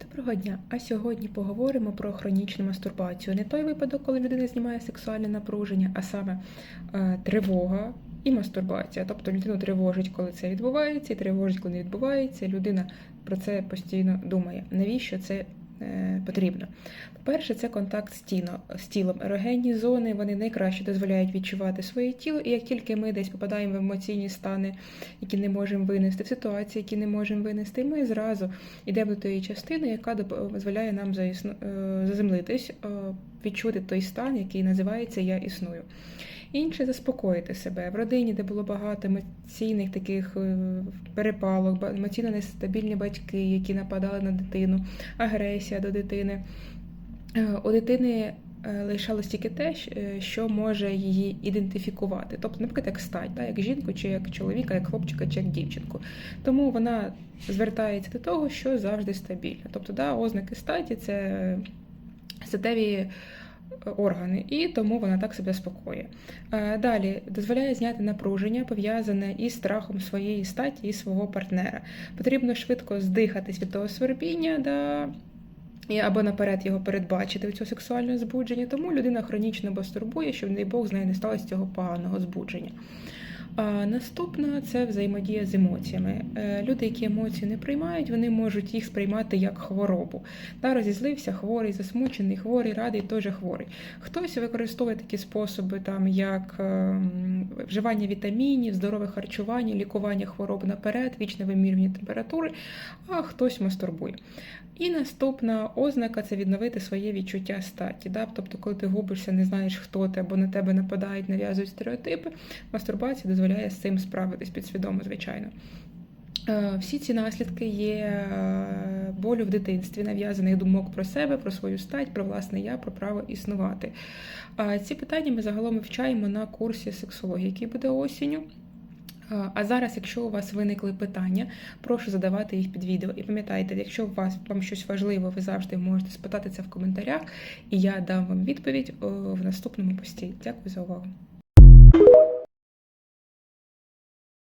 Доброго дня! А сьогодні поговоримо про хронічну мастурбацію. Не той випадок, коли людина знімає сексуальне напруження, а саме е, тривога і мастурбація. Тобто людину тривожить, коли це відбувається, і тривожить, коли не відбувається. Людина про це постійно думає. Навіщо це потрібно? По-перше, це контакт з, тіно, з тілом. Ерогенні зони вони найкраще дозволяють відчувати своє тіло, і як тільки ми десь попадаємо в емоційні стани, які не можемо винести, в ситуації, які не можемо винести, ми зразу йдемо до тієї частини, яка дозволяє нам е, заземлитись, е, відчути той стан, який називається Я існую. Інше заспокоїти себе в родині, де було багато емоційних таких е, перепалок, емоційно нестабільні батьки, які нападали на дитину, агресія до дитини. Е, У дитини е, лишалось тільки те, що може її ідентифікувати. Тобто, наприклад, як стать, так, як жінку, чи як чоловіка, як хлопчика, чи як дівчинку. Тому вона звертається до того, що завжди стабільно. Тобто, да, ознаки статі це статеві е, органи, і тому вона так себе спокоює. Е, Далі дозволяє зняти напруження, пов'язане із страхом своєї статі і свого партнера. Потрібно швидко здихатись від того свербіння, да, або наперед його передбачити цього сексуального збудження, тому людина хронічно бастурбує, щоб, не Бог, з нею не сталося цього поганого збудження. А наступна це взаємодія з емоціями. Е, Люди, які емоції не приймають, вони можуть їх сприймати як хворобу. Та розізлився, хворий, засмучений, хворий, радий, теж хворий. Хтось використовує такі способи, там як ем, вживання вітамінів, здорове харчування, лікування хвороб наперед, вічне вимірювання температури, а хтось мастурбує. І наступна ознака це відновити своє відчуття статі. Да? Тобто, коли ти губишся, не знаєш, хто ти, або на тебе нападають, нав'язують стереотипи, мастурбація дозволяє з цим справитись підсвідомо, звичайно. Е, Всі ці наслідки є е, болю в дитинстві, нав'язаних думок про себе, про свою стать, про власне я, про право існувати. Ці питання ми загалом вивчаємо на курсі сексології, який буде осінню. Е, А зараз, якщо у вас виникли питання, прошу задавати їх під відео. І пам'ятайте, якщо у вас вам щось важливо, ви завжди можете спитати це в коментарях, і я дам вам відповідь в наступному пості. Дякую за увагу.